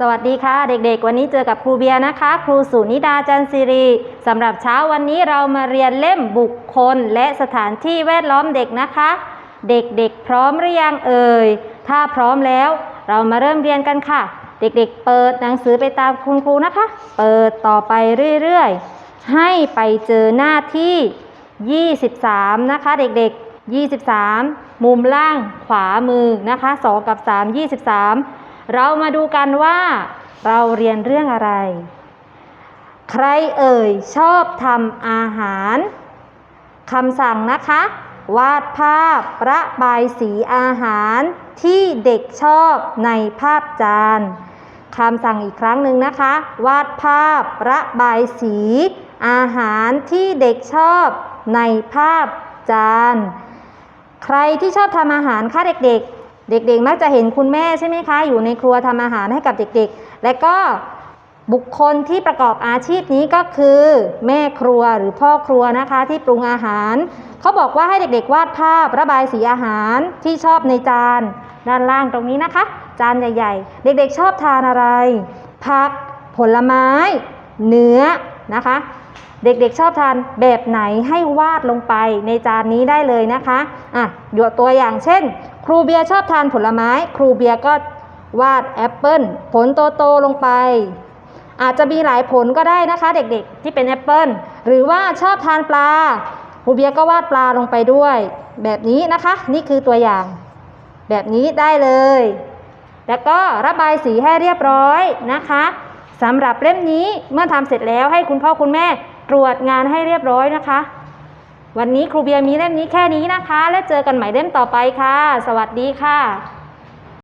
สวัสดีค่ะ เด็กๆ วันนี้เจอกับครูเบียร์นะคะ ครูสุนิดาจันทร์สิริสำหรับเช้าวันนี้เรามาเรียนเล่มบุคคล และสถานที่แวดล้อมเด็กนะคะ เด็กๆ พร้อมหรือยังเอ่ย ถ้าพร้อมแล้ว เรามาเริ่มเรียนกันค่ะ เด็กๆ เปิดหนังสือไปตามคุณครูนะคะ เปิดต่อไปเรื่อยๆ ให้ไปเจอหน้าที่ 23 นะคะ เด็กๆ 23 มุมล่างขวามือนะคะ 2 กับ 3 23 เรามาดูกันว่าเราเรียนเรื่องอะไร ใครเอ่ยชอบทำอาหารคำสั่งนะคะ วาดภาพระบายสีอาหารที่เด็กชอบในภาพจานคำสั่งอีกครั้งหนึ่งนะคะ วาดภาพระบายสี อาหารที่เด็กชอบในภาพจาน ใครที่ชอบทำอาหารคะเด็กๆ เด็กๆ มักจะเห็นคุณแม่ใช่ไหมคะ อยู่ในครัวทำอาหารให้กับเด็กๆ และก็บุคคลที่ประกอบอาชีพนี้ก็คือ แม่ครัวหรือพ่อครัวนะคะที่ปรุงอาหาร เขาบอกว่าให้เด็กๆ วาดภาพระบายสีอาหารที่ชอบในจาน ด้านล่างตรงนี้นะคะ จานใหญ่ๆ เด็กๆ ชอบทานอะไร ผัก ผลไม้ เนื้อนะคะ เด็กๆ ชอบทานแบบไหนให้วาดลงไปในจานนี้ได้เลยนะคะอะยกตัวอย่างเช่น ครูเบียร์ชอบทานผลไม้ ครูเบียร์ก็วาดแอปเปิลผลโตๆลงไป อาจจะมีหลายผลก็ได้นะคะ เด็กๆ ที่เป็นแอปเปิลหรือว่าชอบทานปลา ครูเบียร์ก็วาดปลาลงไปด้วย แบบนี้นะคะ นี่คือตัวอย่าง แบบนี้ได้เลย แล้วก็ระบายสีให้เรียบร้อยนะคะสำหรับเล่มนี้เมื่อทำเสร็จแล้วให้คุณพ่อคุณแม่ตรวจงานให้เรียบร้อยนะคะ วันนี้ครูเบียร์มีเล่มนี้แค่นี้นะคะ และเจอกันใหม่เล่มต่อไปค่ะ สวัสดีค่ะ